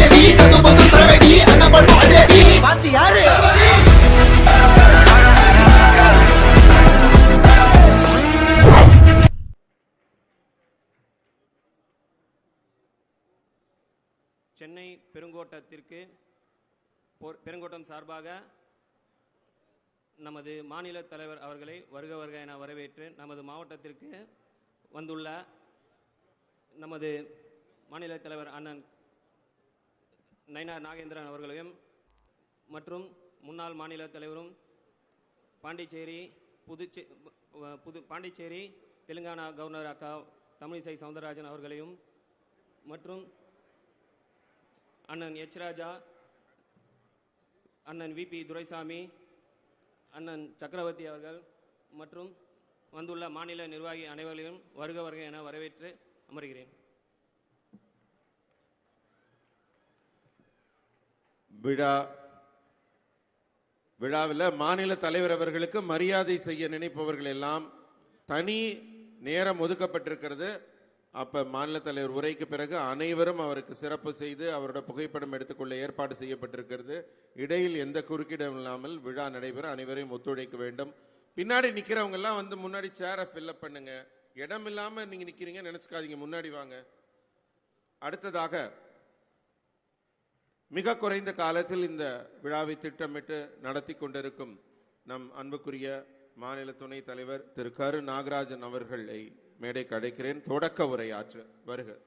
சரவெடி பாத்து யாரு? சென்னை பெருங்கோட்டத்திற்கு பெருங்கோட்டம் சார்பாக நமது மாநில தலைவர் அவர்களை வருக வருக என வரவேற்று நமது மாவட்டத்திற்கு வந்துள்ள நமது மாநில தலைவர் அண்ணன் நயினார் நாகேந்திரன் அவர்களையும் மற்றும் முன்னாள் மாநில தலைவரும் பாண்டிச்சேரி புதுச்சே புது பாண்டிச்சேரி தெலுங்கானா கவர்னர் அக்கா தமிழிசை சவுந்தரராஜன் அவர்களையும் மற்றும் அண்ணன் எச் ராஜா அண்ணன் விபி துரைசாமி அண்ணன் சக்கரவர்த்தி அவர்கள் மற்றும் வந்துள்ள மாநில நிர்வாகி அனைவர்களையும் வருக வருக என வரவேற்று அமர்கிறேன். விழா விழாவில் மாநில தலைவர் அவர்களுக்கு மரியாதை செய்ய நினைப்பவர்கள் எல்லாம் தனி நேரம் ஒதுக்கப்பட்டிருக்கிறது. அப்போ மாநில தலைவர் உரைக்கு பிறகு அனைவரும் அவருக்கு சிறப்பு செய்து அவரோட புகைப்படம் எடுத்துக்கொள்ள ஏற்பாடு செய்யப்பட்டிருக்கிறது. இடையில் எந்த குறுக்கிடம் இல்லாமல் விழா நடைபெற அனைவரையும் ஒத்துழைக்க வேண்டும். பின்னாடி நிற்கிறவங்கெல்லாம் வந்து முன்னாடி சேரை ஃபில்அப் பண்ணுங்க. இடம் இல்லாமல் நீங்கள் நிற்கிறீங்க நினச்சிக்காதீங்க. முன்னாடி வாங்க. அடுத்ததாக மிக குறைந்த காலத்தில் இந்த விழாவை திட்டமிட்டு நடத்தி கொண்டிருக்கும் நம் அன்புக்குரிய மாநில துணைத் தலைவர் திரு. கரு நாகராஜன் அவர்களை மேடைக்கு அழைக்கிறேன். தொடக்க உரையாற்று வருக.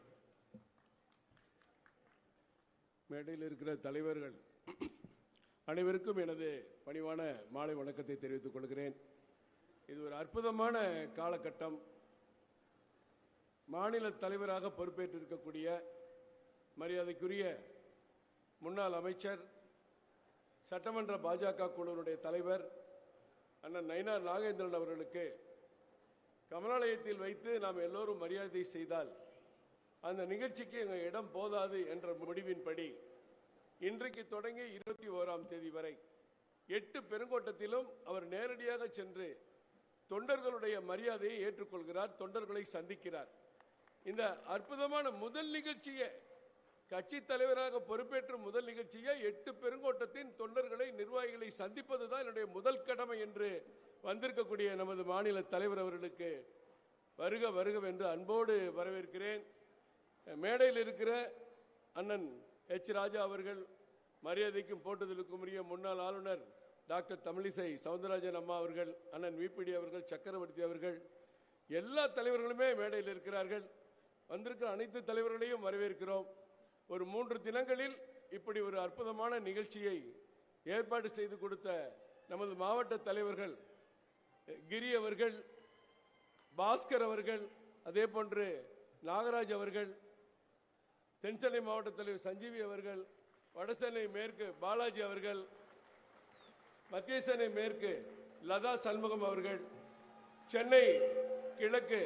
மேடையில் இருக்கிற தலைவர்கள் அனைவருக்கும் எனது பணிவான மாலை வணக்கத்தை தெரிவித்துக் கொள்கிறேன். இது ஒரு அற்புதமான காலகட்டம். மாநில தலைவராக பொறுப்பேற்றிருக்கக்கூடிய மரியாதைக்குரிய முன்னாள் அமைச்சர் சட்டமன்ற பாஜக குழுவினுடைய தலைவர் அண்ணன் நயினார் நாகேந்திரன் அவர்களுக்கு கமலாலயத்தில் வைத்து நாம் எல்லோரும் மரியாதை செய்தால் அந்த நிகழ்ச்சிக்கு எங்கள் இடம் போதாது என்ற முடிவின்படி இன்றைக்கு தொடங்கி இருபத்தி ஓராம் தேதி வரை எட்டு பெருங்கோட்டத்திலும் அவர் நேரடியாக சென்று தொண்டர்களுடைய மரியாதையை ஏற்றுக்கொள்கிறார் தொண்டர்களை சந்திக்கிறார். இந்த அற்புதமான முதல் நிகழ்ச்சியை கட்சி தலைவராக பொறுப்பேற்ற முதல் நிகழ்ச்சியை எட்டு பெருங்கோட்டத்தின் தொண்டர்களை நிர்வாகிகளை சந்திப்பது தான் என்னுடைய முதல் கடமை என்று வந்திருக்கக்கூடிய நமது மாநில தலைவர் அவர்களுக்கு வருக வருக என்று அன்போடு வரவேற்கிறேன். மேடையில் இருக்கிற அண்ணன் எச். ராஜா அவர்கள் மரியாதைக்கும் போட்டுதலுக்கும் உரிய முன்னாள் ஆளுநர் டாக்டர் தமிழிசை சவுந்தரராஜன் அம்மா அவர்கள் அண்ணன் விபிடி அவர்கள் சக்கரவர்த்தி அவர்கள் எல்லா தலைவர்களுமே மேடையில் இருக்கிறார்கள். வந்திருக்கிற அனைத்து தலைவர்களையும் வரவேற்கிறோம். ஒரு மூன்று தினங்களில் இப்படி ஒரு அற்புதமான நிகழ்ச்சியை ஏற்பாடு செய்து கொடுத்த நமது மாவட்ட தலைவர்கள் கிரி அவர்கள் பாஸ்கர் அவர்கள் அதே போன்று நாகராஜ் அவர்கள் தென்சென்னை மாவட்ட தலைவர் சஞ்சீவி அவர்கள் வடசென்னை மேற்கு பாலாஜி அவர்கள் மத்திய சென்னை மேற்கு லதா சண்முகம் அவர்கள் சென்னை கிழக்கு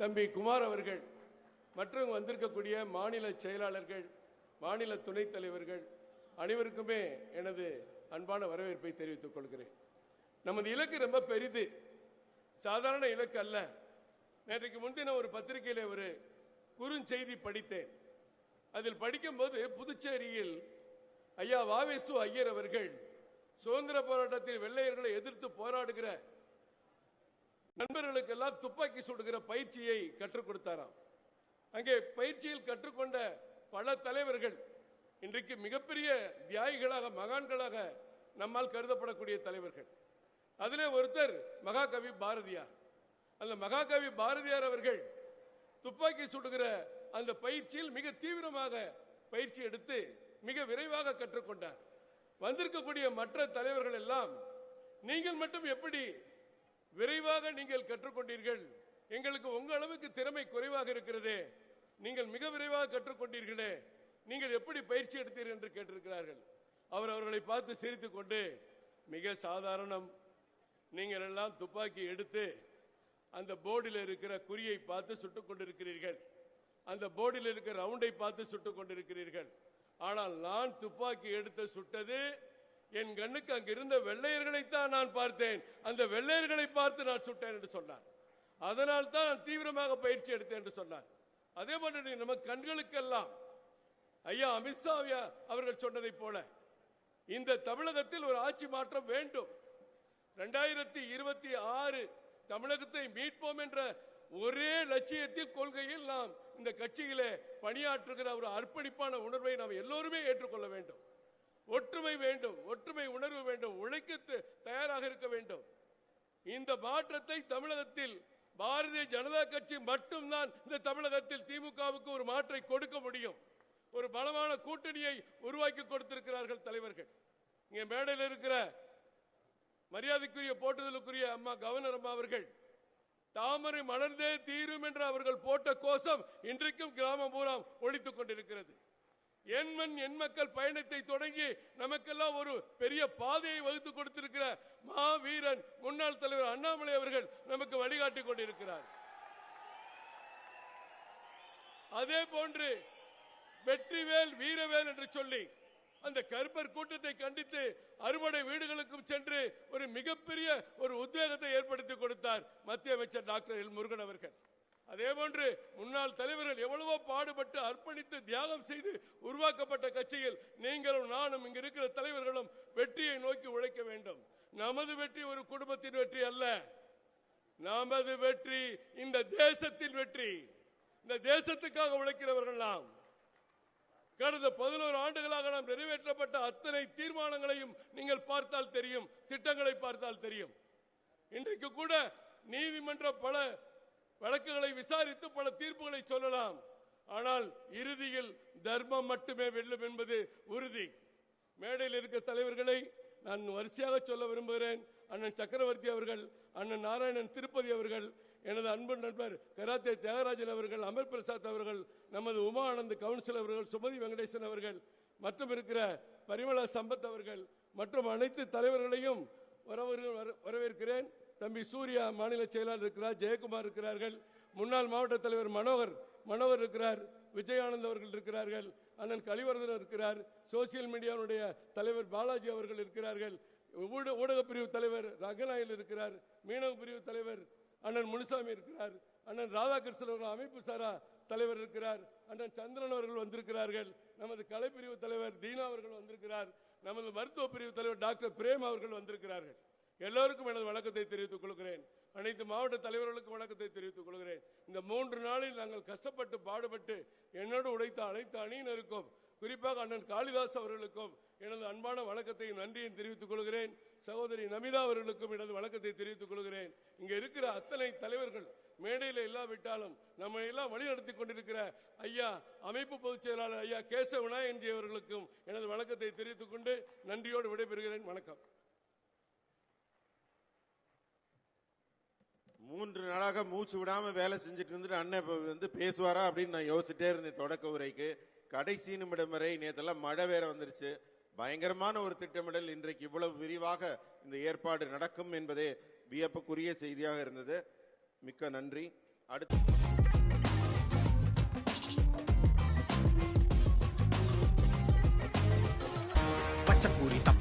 தம்பி குமார் அவர்கள் மற்றும் வந்திருக்கக்கூடிய மாநில செயலாளர்கள் மாநில துணைத் தலைவர்கள் அனைவருக்குமே எனது அன்பான வரவேற்பை தெரிவித்துக் கொள்கிறேன். நமது இலக்கு ரொம்ப பெரிது. சாதாரண இலக்கு அல்ல. நேற்றைக்கு முன்தினம் ஒரு பத்திரிகையில் ஒரு குறுஞ்செய்தி படித்தேன். அதில் படிக்கும்போது புதுச்சேரியில் ஐயா வாவேசு ஐயர் அவர்கள் சுதந்திர போராட்டத்தில் வெள்ளையர்களை எதிர்த்து போராடுகிற நண்பர்களுக்கெல்லாம் துப்பாக்கி சுடுகிற பயிற்சியை கற்றுக் கொடுத்தாராம். அங்கே பயிற்சியில் கற்றுக்கொண்ட பல தலைவர்கள் இன்றைக்கு மிகப்பெரிய தியாகிகளாக மகான்களாக நம்மால் கருதப்படக்கூடிய தலைவர்கள். அதிலே ஒருத்தர் மகாகவி பாரதியார். அந்த மகாகவி பாரதியார் அவர்கள் துப்பாக்கி சுடுகிற அந்த பயிற்சியில் மிக தீவிரமாக பயிற்சி எடுத்து மிக விரைவாக கற்றுக்கொண்டார். வந்திருக்கக்கூடிய மற்ற தலைவர்கள் எல்லாம் நீங்கள் மட்டும் எப்படி விரைவாக நீங்கள் கற்றுக்கொண்டீர்கள்? எங்களுக்கு உங்க அளவுக்கு திறமை குறைவாக இருக்கிறதே. நீங்கள் மிக விரைவாக கற்றுக்கொண்டீர்களே. நீங்கள் எப்படி பயிற்சி எடுத்தீர்கள் என்று கேட்டிருக்கிறார்கள். அவர் அவர்களை பார்த்து சிரித்துக் கொண்டு மிக சாதாரணம். நீங்கள் எல்லாம் துப்பாக்கி எடுத்து அந்த போர்டில் இருக்கிற குறியை பார்த்து சுட்டுக் கொண்டிருக்கிறீர்கள். அந்த போர்டில் இருக்கிற ரவுண்டை பார்த்து சுட்டுக் கொண்டிருக்கிறீர்கள். ஆனால் நான் துப்பாக்கி எடுத்து சுட்டது என் கண்ணுக்கு அங்கிருந்த வெள்ளையர்களைத்தான் நான் பார்த்தேன். அந்த வெள்ளையர்களை பார்த்து நான் சுட்டேன் என்று சொன்னார். அதனால் தான் நான் தீவிரமாக பயிற்சி எடுத்தேன் என்று சொன்னார். அதே போன்று நம்ம கண்களுக்கெல்லாம் ஐயா அமித்ஷா ஐயா அவர்கள் சொன்னதைப் போல இந்த தமிழகத்தில் ஒரு ஆட்சி மாற்றம் வேண்டும். ரெண்டாயிரத்தி இருபத்தி ஆறு தமிழகத்தை மீட்போம் என்ற ஒரே லட்சியத்தில் கொள்கையில் நாம் இந்த கட்சியிலே பணியாற்றுகிற ஒரு அர்ப்பணிப்பான உணர்வை நாம் எல்லோருமே ஏற்றுக்கொள்ள வேண்டும். ஒற்றுமை வேண்டும் ஒற்றுமை உணர்வு வேண்டும் உழைக்க தயாராக இருக்க வேண்டும். இந்த மாற்றத்தை தமிழகத்தில் பாரதிய ஜனதா கட்சி மட்டும்தான் இந்த தமிழகத்தில் திமுகவுக்கு ஒரு மாற்றை கொடுக்க முடியும். ஒரு பலமான கூட்டணியை உருவாக்கி கொடுத்திருக்கிறார்கள் தலைவர்கள். இங்கே மேடையில் இருக்கிற மரியாதைக்குரிய போட்டுதலுக்குரிய அம்மா கவர்னர் அம்மா அவர்கள் தாமரை மலர்ந்தே தீரும் என்று அவர்கள் போட்ட கோஷம் இன்றைக்கும் கிராமம் பூரா ஒழித்துக் கொண்டிருக்கிறது. எண்மன் மண் என் மக்கள் பயணத்தை தொடங்கி நமக்கெல்லாம் ஒரு பெரிய பாதையை வகுத்து கொடுத்திருக்கிற மாவீரன் முன்னாள் தலைவர் அண்ணாமலை அவர்கள் நமக்கு வழிகாட்டி கொண்டிருக்கிறார். அதே போன்று வெற்றிவேல் வீரவேல் என்று சொல்லி அந்த கருப்பர் கூட்டத்தை கண்டித்து அறுபடை வீடுகளுக்கும் சென்று ஒரு மிகப்பெரிய ஒரு உத்வேகத்தை ஏற்படுத்தி கொடுத்தார் மத்திய அமைச்சர் டாக்டர் எல் முருகன் அவர்கள். அதே போன்று முன்னாள் தலைவர்கள் எவ்வளவோ பாடுபட்டு அர்ப்பணித்து தியாகம் செய்து உருவாக்கப்பட்ட கட்சியில் நீங்களும் நானும் இங்க இருக்கிற தலைவர்களும் வெற்றியை நோக்கி உழைக்க வேண்டும். நமது வெற்றி ஒரு குடும்பத்தின் வெற்றி அல்ல. நமது வெற்றி இந்த தேசத்தின் வெற்றி. இந்த தேசத்துக்காக உழைக்கிறவர்கள் நாம் கடந்த பதினோரு ஆண்டுகளாக நாம் நிறைவேற்றப்பட்ட அத்தனை தீர்மானங்களையும் நீங்கள் பார்த்தால் தெரியும் திட்டங்களை பார்த்தால் தெரியும். இன்றைக்கு கூட நீதிமன்ற பல வழக்குகளை விசாரித்து பல தீர்ப்புகளை சொல்லலாம். ஆனால் இறுதியில் தர்மம் மட்டுமே வெல்லும் என்பது உறுதி. மேடையில் இருக்க தலைவர்களை நான் வரிசையாக சொல்ல விரும்புகிறேன். அண்ணன் சக்கரவர்த்தி அவர்கள் அண்ணன் நாராயணன் திருப்பதி அவர்கள் எனது அன்பு நண்பர் கராத்தே தியாகராஜன் அவர்கள் அமர் பிரசாத் அவர்கள் நமது உமா ஆனந்த் கவுன்சில் அவர்கள் சுமதி வெங்கடேசன் அவர்கள் மற்றும் இருக்கிற பரிமள சம்பத் அவர்கள் மற்றும் அனைத்து தலைவர்களையும் வரவர்கள் வர- வரவேற்கிறேன். தம்பி சூர்யா மாநில செயலாளர் இருக்கிறார் ஜெயக்குமார் இருக்கிறார்கள். முன்னாள் மாவட்ட தலைவர் மனோகர் மனோகர் இருக்கிறார் விஜயானந்த் அவர்கள் இருக்கிறார்கள் அண்ணன் கலிவர்தன் இருக்கிறார் சோசியல் மீடியாவுடைய தலைவர் பாலாஜி அவர்கள் இருக்கிறார்கள் ஊட- பிரிவு தலைவர் ரங்கநாயல் இருக்கிறார் மீனவ பிரிவு தலைவர் அண்ணன் முனுசாமி இருக்கிறார் அண்ணன் ராதாகிருஷ்ணன் அவர்கள் அமைப்பு சாரா தலைவர் இருக்கிறார் அண்ணன் சந்திரன் அவர்கள் வந்திருக்கிறார்கள் நமது கலைப்பிரிவு தலைவர் தீனா அவர்கள் வந்திருக்கிறார் நமது மருத்துவ பிரிவு தலைவர் டாக்டர் பிரேம் அவர்கள் வந்திருக்கிறார்கள். எல்லோருக்கும் எனது வணக்கத்தை தெரிவித்துக் கொள்கிறேன். அனைத்து மாவட்ட தலைவர்களுக்கும் வணக்கத்தை தெரிவித்துக் கொள்கிறேன். இந்த மூன்று நாளில் நாங்கள் கஷ்டப்பட்டு பாடுபட்டு என்னோடு உழைத்த அனைத்து அணியினருக்கும் குறிப்பாக அண்ணன் காளிதாஸ் அவர்களுக்கும் எனது அன்பான வணக்கத்தையும் நன்றியும் தெரிவித்துக் கொள்கிறேன். சகோதரி நமிதா அவர்களுக்கும் எனது வணக்கத்தை தெரிவித்துக் கொள்கிறேன். இங்க இருக்கிற அத்தனை தலைவர்கள் மேடையில் இல்லாவிட்டாலும் நம்ம எல்லாம் வழிநடத்தி கொண்டிருக்கிற ஐயா அமைப்பு பொதுச் செயலாளர் ஐயா கேசவ விநாயகன்ஜி அவர்களுக்கும் எனது வணக்கத்தை தெரிவித்துக் கொண்டு நன்றியோடு விடைபெறுகிறேன். வணக்கம். மூன்று நாளாக மூச்சு விடாம வேலை செஞ்சுட்டு இருந்துட்டு அண்ணன் இப்ப வந்து பேசுவாரா அப்படின்னு நான் யோசிச்சுட்டே இருந்தேன் தொடக்க உரைக்கு. கடைசி நிமிடம் வரை நேற்றெல்லாம் மழை வேற வந்துருச்சு. பயங்கரமான ஒரு திட்டமிடல். இன்றைக்கு இவ்வளவு விரிவாக இந்த ஏற்பாடு நடக்கும் என்பதே வியப்புக்குரிய செய்தியாக இருந்தது. மிக்க நன்றி. அடுத்து